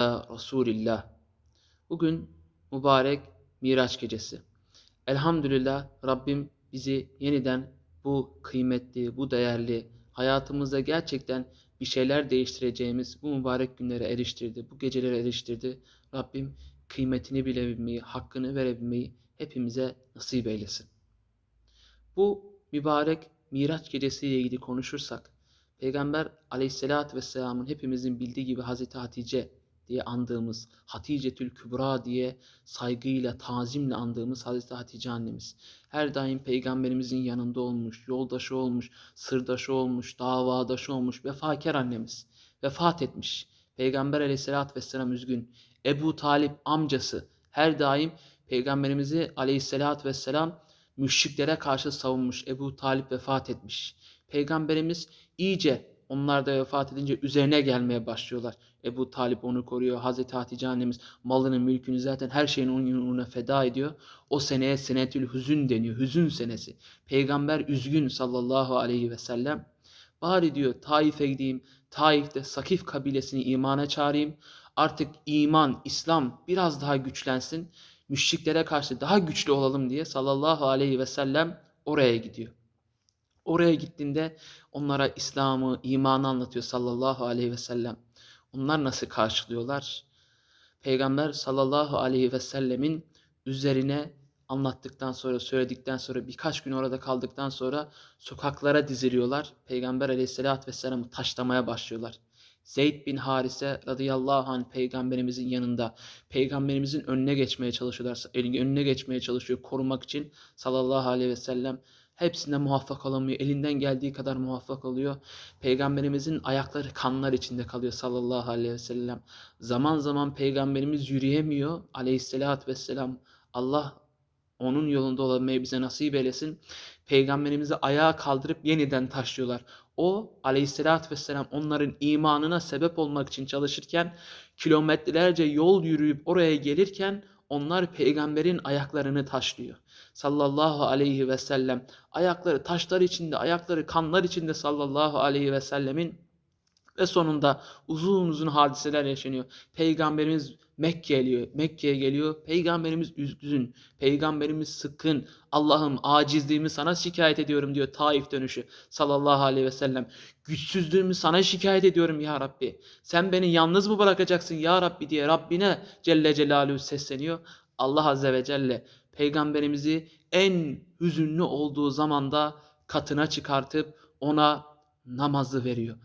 Resulillah. Bugün mübarek Miraç gecesi. Elhamdülillah Rabbim bizi yeniden bu kıymetli, bu değerli, hayatımızda gerçekten bir şeyler değiştireceğimiz bu mübarek günlere eriştirdi, bu gecelere eriştirdi. Rabbim kıymetini bilebilmeyi, hakkını verebilmeyi hepimize nasip eylesin. Bu mübarek Miraç gecesiyle ilgili konuşursak, Peygamber aleyhissalatü vesselamın hepimizin bildiği gibi Hazreti Hatice diye andığımız, Haticetül Kübra diye saygıyla, tazimle andığımız Hazreti Hatice annemiz. Her daim peygamberimizin yanında olmuş, yoldaşı olmuş, sırdaşı olmuş, davadaşı olmuş, vefakar annemiz. Vefat etmiş. Peygamber aleyhissalatü vesselam üzgün. Ebu Talip amcası her daim peygamberimizi aleyhissalatü vesselam müşriklere karşı savunmuş. Ebu Talip vefat etmiş. Peygamberimiz iyice onlar da vefat edince üzerine gelmeye başlıyorlar. Ebu Talip onu koruyor. Hazreti Hatice annemiz malını, mülkünü zaten her şeyini onun uğruna feda ediyor. O seneye senetül hüzün deniyor. Hüzün senesi. Peygamber üzgün sallallahu aleyhi ve sellem. Bari diyor Taif'e gideyim. Taif'te Sakif kabilesini imana çağırayım. Artık iman, İslam biraz daha güçlensin. Müşriklere karşı daha güçlü olalım diye sallallahu aleyhi ve sellem oraya gidiyor. Oraya gittiğinde onlara İslam'ı, imanı anlatıyor sallallahu aleyhi ve sellem. Onlar nasıl karşılıyorlar? Peygamber sallallahu aleyhi ve sellemin üzerine anlattıktan sonra, söyledikten sonra, birkaç gün orada kaldıktan sonra sokaklara diziliyorlar. Peygamber aleyhissalatü vesselam'ı taşlamaya başlıyorlar. Zeyd bin Harise radıyallahu anh peygamberimizin yanında peygamberimizin önüne geçmeye çalışıyorlar. Önüne geçmeye çalışıyor korumak için sallallahu aleyhi ve sellem. Hepsinde muvaffak olamıyor. Elinden geldiği kadar muvaffak oluyor. Peygamberimizin ayakları kanlar içinde kalıyor sallallahu aleyhi ve sellem. Zaman zaman peygamberimiz yürüyemiyor aleyhissalatü vesselam. Allah onun yolunda olabilmeyi bize nasip eylesin. Peygamberimizi ayağa kaldırıp yeniden taşlıyorlar. O aleyhissalatü vesselam onların imanına sebep olmak için çalışırken kilometrelerce yol yürüyüp oraya gelirken onlar peygamberin ayaklarını taşlıyor. Sallallahu aleyhi ve sellem ayakları taşlar içinde, ayakları kanlar içinde sallallahu aleyhi ve sellemin ve sonunda uzun uzun hadiseler yaşanıyor. Peygamberimiz Mekke'ye geliyor. Mekke'ye geliyor. Peygamberimiz üzgün. Peygamberimiz sıkın. Allah'ım acizliğimi sana şikayet ediyorum diyor Taif dönüşü. Sallallahu aleyhi ve sellem. Güçsüzlüğümü sana şikayet ediyorum ya Rabbi. Sen beni yalnız mı bırakacaksın ya Rabbi diye Rabbine Celle Celaluhu sesleniyor. Allah Azze ve Celle peygamberimizi en hüzünlü olduğu zamanda katına çıkartıp ona namazı veriyor.